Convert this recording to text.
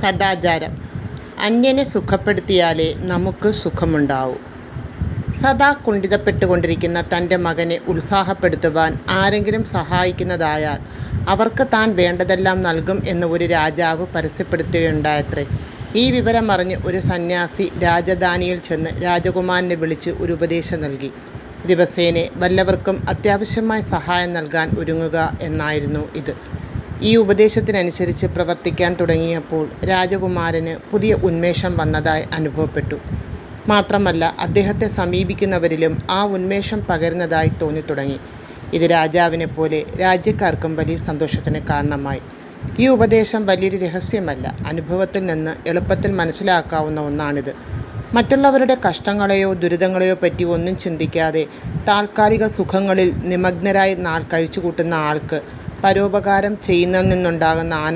സദാചാരം. അന്യനെ സുഖപ്പെടുത്തിയാലേ നമുക്ക് സുഖമുണ്ടാവൂ. സദാ കുണ്ഠിതപ്പെട്ടുകൊണ്ടിരിക്കുന്ന തന്റെ മകനെ ഉത്സാഹപ്പെടുത്തുവാൻ ആരെങ്കിലും സഹായിക്കുന്നതായാൽ അവർക്ക് താൻ വേണ്ടതെല്ലാം നൽകും എന്ന് ഒരു രാജാവ് പരസ്യപ്പെടുത്തുകയുണ്ടായത്രേ. ഈ വിവരമറിഞ്ഞ് ഒരു സന്യാസി രാജധാനിയിൽ ചെന്ന് രാജകുമാരനെ വിളിച്ച് ഒരു ഉപദേശം നൽകി. ദിവസേനെ വല്ലവർക്കും അത്യാവശ്യമായ സഹായം നൽകാൻ ഒരുങ്ങുക എന്നായിരുന്നു ഇത്. ഈ ഉപദേശത്തിനനുസരിച്ച് പ്രവർത്തിക്കാൻ തുടങ്ങിയപ്പോൾ രാജകുമാരന് പുതിയ ഉന്മേഷം വന്നതായി അനുഭവപ്പെട്ടു. മാത്രമല്ല അദ്ദേഹത്തെ സമീപിക്കുന്നവരിലും ആ ഉന്മേഷം പകരുന്നതായി തോന്നിത്തുടങ്ങി. ഇത് രാജാവിനെ പോലെ രാജ്യക്കാർക്കും വലിയ സന്തോഷത്തിന് കാരണമായി. ഈ ഉപദേശം വലിയൊരു രഹസ്യമല്ല അനുഭവത്തിൽ നിന്ന് എളുപ്പത്തിൽ മനസ്സിലാക്കാവുന്ന ഒന്നാണിത്. മറ്റുള്ളവരുടെ കഷ്ടങ്ങളെയോ ദുരിതങ്ങളെയോ പറ്റി ഒന്നും ചിന്തിക്കാതെ താൽക്കാലിക സുഖങ്ങളിൽ നിമഗ്നരായി നാൾ കഴിച്ചു കൂട്ടുന്ന ആൾക്ക് പരോപകാരം ചെയ്യുന്നതിൽ നിന്നുണ്ടാകുന്ന ആനന്ദം.